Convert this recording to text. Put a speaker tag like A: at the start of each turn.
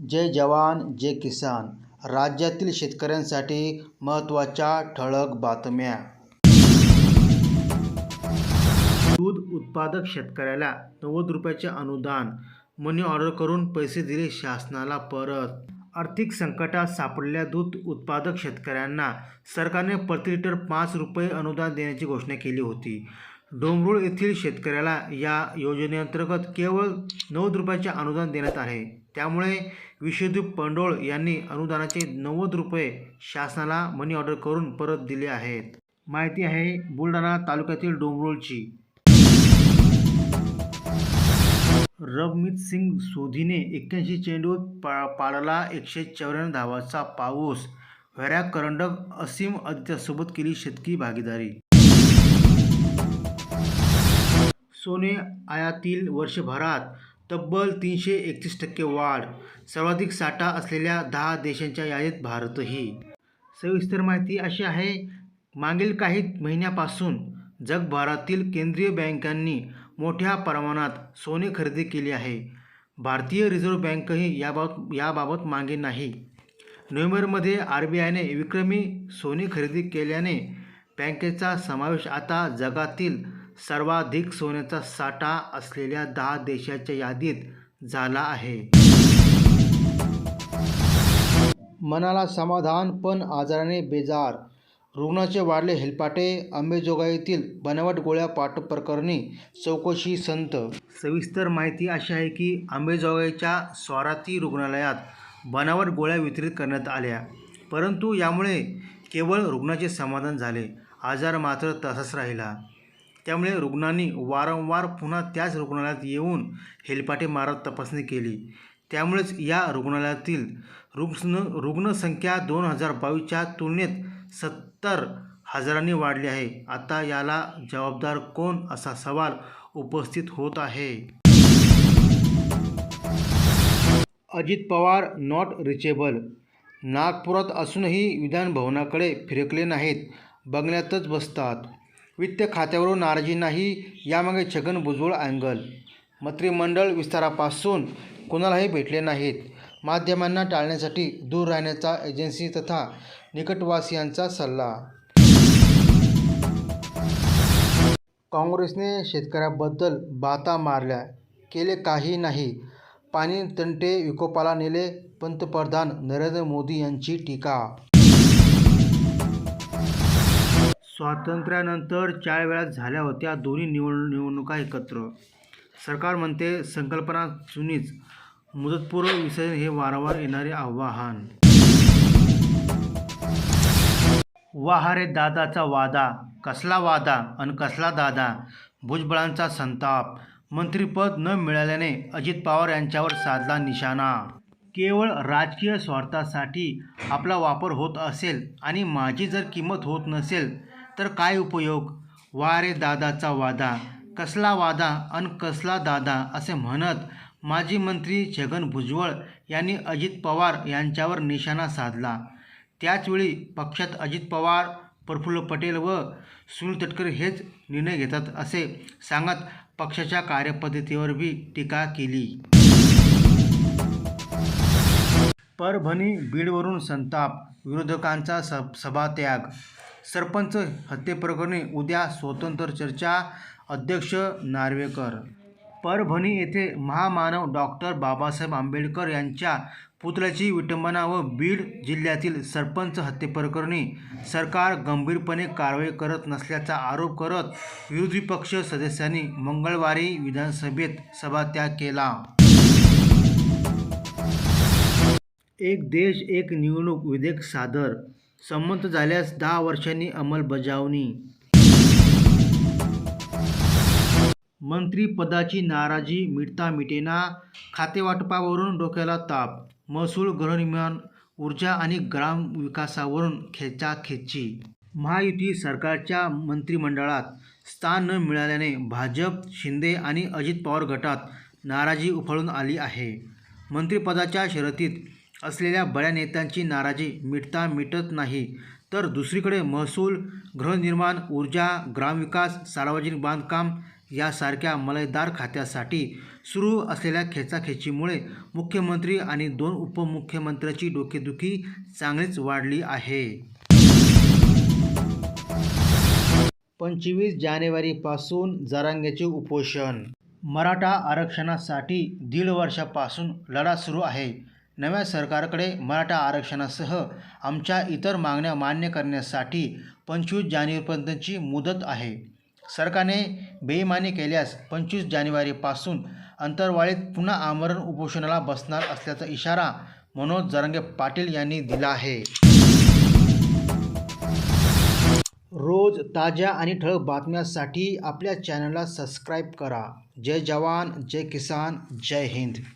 A: जय जवान जय किसान. राज्यातील शेतकऱ्यांसाठी महत्त्वाच्या ठळक बातम्या. दूध उत्पादक शेतकऱ्याला नव्वद रुपयाचे अनुदान मनी ऑर्डर करून पैसे दिले शासनाला परत. आर्थिक संकटात सापडलेल्या दूध उत्पादक शेतकऱ्यांना सरकारने प्रति लिटर पाच रुपये अनुदान देण्याची घोषणा केली होती. डोंगरूळ येथील शेतकऱ्याला या योजनेअंतर्गत केवळ नव्वद रुपयाचे अनुदान देण्यात आले. त्यामुळे विश्वदीप पंडोळ यांनी अनुदानाचे नव्वद रुपये शासनाला मनी ऑर्डर करून परत दिले आहेत. माहिती आहे बुलढाणा तालुक्यातील डोंगरोळची. रवमीत सिंग सोधीने एक्क्याऐंशी चेंडूत पा पाडला एकशे चौऱ्याण्णव धावाचा पाऊस. व्हॅऱ्या करंडक असीम आदित्यासोबत केली शतकी भागीदारी. सोने आयातील वर्षभरात तब्बल तीनशे एकतीस टक्के वाढ सर्वाधिक साठा असलेल्या दहा देशांच्या यादीत भारतही. सविस्तर माहिती अशी आहे मागील काही महिन्यापासून जगभरातील केंद्रीय बँकांनी मोठ्या प्रमाणात सोने खरेदी केली आहे. भारतीय रिझर्व्ह बँकही याबाबत याबाबत मागे नाही. नोव्हेंबरमध्ये आर बी आयने विक्रमी सोने खरेदी केल्याने बँकेचा समावेश आता जगातील सर्वाधिक सोन्याचा साठा असलेल्या दहा देशाच्या यादीत झाला आहे. मनाला समाधान पण आजाराने बेजार. रुग्णाचे वाढले हेलपाटे अंबेजोगाईतील बनावट गोळ्या पाठ प्रकरणी चौकशी संत सविस्तर माहिती अशी आहे की अंबेजोगाईच्या स्वाराती रुग्णालयात बनावट गोळ्या वितरित करण्यात आल्या. परंतु यामुळे केवळ रुग्णाचे समाधान झाले. आजार मात्र तसाच राहिला. त्यामुळे रुग्णांनी वारंवार पुन्हा त्याच रुग्णालयात येऊन हेलपाटे मारत तपासणी केली. त्यामुळेच या रुग्णालयातील रुग्ण रुग्णसंख्या दोन हजार बावीसच्या तुलनेत सत्तर हजारांनी वाढली आहे. आता याला जबाबदार कोण असा सवाल उपस्थित होत आहे? Ajit Pawar not reachable. नागपुरात असूनही विधानभवनाकडे फिरकले नाहीत. बंगल्यातच बसतात. वित्त खात्यावरून नाराजी नाही यामागे छगन भुजबळ अँगल. मंत्रिमंडळ विस्तारापासून कोणालाही भेटले नाहीत. माध्यमांना टाळण्यासाठी दूर राहण्याचा एजन्सी तथा निकटवासियांचा सल्ला. काँग्रेसने शेतकऱ्याबद्दल बाता मारल्या. केले काही नाही. पाणी तंटे विकोपाला नेले पंतप्रधान नरेंद्र मोदी यांची टीका स्वातंत्र्यानंतर चार वेळा झाल्या होत्या दोन्ही निवड निवडणुका एकत्र. सरकार म्हणते संकल्पना जुनीच मुदतपूर्व विसर्जन हे वारंवार येणारे आव्हान. वाहारे दादाचा वादा. कसला वादा अन कसला दादा? भुजबळांचा संताप. मंत्रिपद न मिळाल्याने अजित पवार यांच्यावर साधला निशाणा. केवळ राजकीय स्वार्थासाठी आपला वापर होत असेल आणि माझी जर किंमत होत नसेल तर काय उपयोग? वा रे दादाचा वादा. कसला वादा अन कसला दादा असे म्हणत माजी मंत्री छगन भुजबळ यांनी अजित पवार यांच्यावर निशाणा साधला. त्याचवेळी पक्षात अजित पवार प्रफुल्ल पटेल व सुनील तटकरे हेच निर्णय घेतात असे सांगत पक्षाच्या कार्यपद्धतीवर बी टीका केली. परभणी बीडवरून संताप. विरोधकांचा स सभात्याग सरपंच हत्येप्रकरणी उद्या स्वतंत्र चर्चा. अध्यक्ष नार्वेकर. परभणी येथे महामानव डॉक्टर बाबासाहेब आंबेडकर यांच्या पुतळ्याची विटंबना व बीड जिल्ह्यातील सरपंच हत्येप्रकरणी सरकार गंभीरपणे कारवाई करत नसल्याचा आरोप करत विरोधी पक्ष सदस्यांनी मंगळवारी विधानसभेत सभात्याग केला. एक देश एक निवडणूक विधेयक सादर संमत झाल्यास दहा वर्षांनी अंमलबजावणी. मंत्रिपदाची नाराजी मिटता मिटेना खातेवाटपावरून डोक्याला ताप महसूल गृहनिर्माण ऊर्जा आणि ग्रामविकासावरून खेचाखेची. महायुती सरकारच्या मंत्रिमंडळात स्थान न मिळाल्याने भाजप शिंदे आणि अजित पवार गटात नाराजी उफाळून आली आहे. मंत्रिपदाच्या शर्यतीत असलेल्या बड्या नेत्यांची नाराजी मिटता मिटत नाही. तर दुसरीकडे महसूल गृहनिर्माण ऊर्जा ग्रामविकास सार्वजनिक बांधकाम यासारख्या मलयदार खात्यासाठी सुरू असलेल्या खेचाखेचीमुळे मुख्यमंत्री आणि दोन उपमुख्यमंत्र्यांची डोकेदुखी चांगलीच वाढली आहे. पंचवीस जानेवारीपासून जरांगेचे उपोषण. मराठा आरक्षणासाठी दीड वर्षापासून लढा सुरू आहे. नव्या सरकारकडे मराठा आरक्षणासह आमच्या इतर मागण्या मान्य करण्यासाठी पंचवीस जानेवारीपर्यंतची मुदत आहे. सरकारने बेईमानी केल्यास पंचवीस जानेवारीपासून अंतरवाळीत पुन्हा आमरण उपोषणाला बसणार असल्याचा इशारा मनोज जरंगे पाटील यांनी दिला आहे. रोज ताज्या आणि ठळक बातम्यांसाठी आपल्या चॅनलला सबस्क्राईब करा. जय जवान जय किसान जय हिंद.